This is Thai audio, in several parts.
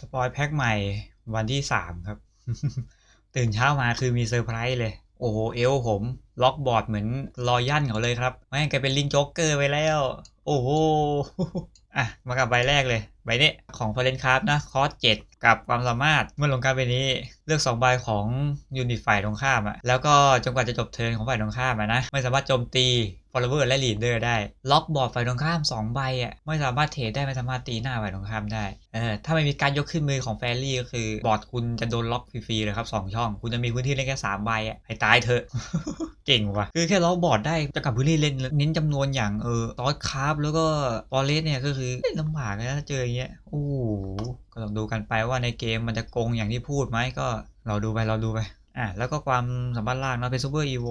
สปอยแพ็คใหม่วันที่สามครับ ตื่นเช้ามาคือมีเซอร์ไพรส์เลย โอ้โหเอลผม ล็อกบอร์ดเหมือนรอยันเขาเลยครับแม่งกลายเป็นลิงโจ๊กเกอร์ไปแล้ว โอ้โหอะ มากับใบแรกเลย ใบนี้ของฟอเรนคาร์นะ คอร์ส7กับความสามารถเมื่อลงการใบนี้ เลือก 2 ใบของยูนิตฝ่ายตรงข้ามอะแล้วก็จนกว่าจะจบเทิร์นของฝ่ายตรงข้ามอะนะ ไม่สามารถโจมตี follower และ leader ได้ ล็อกบอร์ดฝ่ายตรงข้าม 2 ใบอะไม่สามารถเทรดได้ไม่สามารถตีหน้าฝ่ายตรงข้ามได้เออถ้าไม่มีการยกขึ้นมือของแฟรี่ก็คือบอร์ดคุณจะโดนล็อกฟรีๆเลยครับ 2 ช่อง คุณจะมีพื้นที่เล่นแค่ 3 ใบอะให้ตายเถอะ เก่งว่ะ คือแค่ล็อกบอร์ดได้จะกลับพื้นที่เล่นเน้นจำนวนอย่างเออตอสคาร์ฟแล้วก็ฟอเรสเนี่ยก็คือเล่นลำบากนะถ้าเจออย่างเงี้ยโอ้โหก็ลองดูกันไปว่าในเกมมันจะโกงอย่างที่พูดไหมก็เราดูไปเราดูไป อะแล้วก็ความสามารถล่างเนาะเป็นซูเปอร์อีโว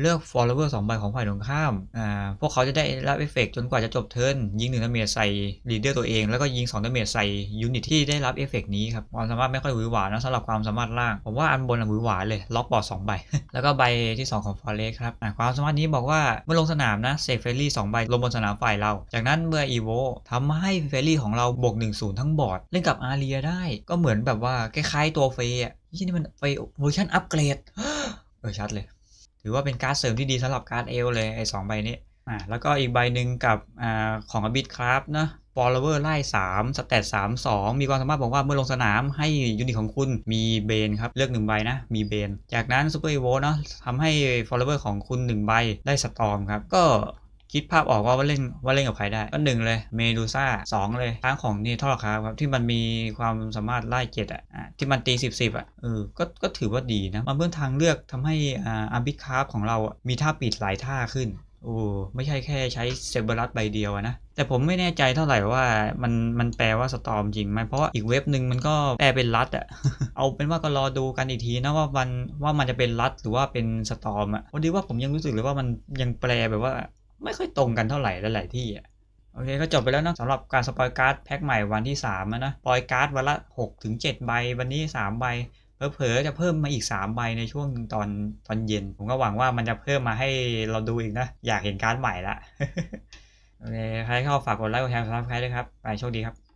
เลือก follower 2ใบของฝ่ายตรงข้ามอ่าพวกเขาจะได้รับเอฟเฟกจนกว่าจะจบเทิร์นยิงหนึ่งดาเมจใส่ลีดเดอร์ตัวเอง แล้วก็ยิง2ดาเมจใส่ยูนิตที่ได้รับเอฟเฟกนี้ครับความสามารถไม่ค่อยหวือหวานะสำหรับความสามารถล่าง ผมว่าอันบนอะหวือหวาเลยล็อกบอร์ด2ใบ แล้วก็ใบที่ 2 ของฟอเรสครับอะความสามารถนี้บอกว่าเมื่อลงสนามนะเซฟเฟรลี่2ใบลงบนสนามฝ่ายเรา จากนั้นเมื่ออีโวทำให้เฟรลี่ของเราบวก1 0ทั้งบอร์ดเล่นกับอาเรียได้ก็เหมือนแบบว่าคล้ายๆตัวเฟย์ อะที่นี่มันเฟย์เวอร์ชันอัปเกรดเออชัดเลย ถือว่าเป็นการ์ดเสริมที่ดีสำหรับการ์ดเอลเลยไอ้สองใบนี้อ่าแล้วก็อีกใบหนึ่งกับอ่าของอบิทครับนะ follower ไล่3สเตต3 2 มีความสามารถบอกว่าเมื่อลงสนามให้ยูนิตของคุณมีเบนครับ เลือก1ใบนะ มีเบน จากนั้น Super Evo เนาะทำให้ follower ของคุณ 1 ใบได้สตอมครับ ก็ คิดภาพออกว่าว่าเล่นว่าเล่นกับใครได้ก็หนึ่งเลยเมดูซ่าสองเลยทั้งของนี่ทอร์ครับที่มันมีความสามารถไล่เจ็ดอะที่มันตีสิบสิบอะเออก็ก็ถือว่าดีนะมันเพิ่มทางเลือกทำให้อ่าอัมบิคาร์ของเราอะมีท่าปิดหลายท่าขึ้นโอ้ไม่ใช่แค่ใช้เซเบรัสใบเดียวนะ แต่ผมไม่แน่ใจเท่าไหร่ว่ามันมันแปลว่าสตอมจริงไหมเพราะาอีกเว็บหนึ่งมันก็แปลเป็นรัดอะเอาเป็นว่าก็รอดูกันอีกทีนะว่ามันว่ามันจะเป็นรัดหรือว่าเป็นสตอมอะพอดีว่าผมยังรู้สึกเลยว่ามันยังแปลแบบว่า ไม่ค่อยตรงกันเท่าไหร่หลายที่อะโอเคก็จบไปแล้วนะสำหรับการสปอยการ์ดแพ็คใหม่วันที่3ามนะปอยการ์ดวันละ6ถึง7ใบ วันนี้ 3 ใบเผลอๆจะเพิ่มมาอีก 3 ใบในช่วงตอนตอนเย็น ผมก็หวังว่ามันจะเพิ่มมาให้เราดูอีกนะ อยากเห็นการ์ดใหม่ละโอเคใครเข้าฝากกดไลค์กดแชร์สำหรับใครด้วยครับ ไปโชคดีครับ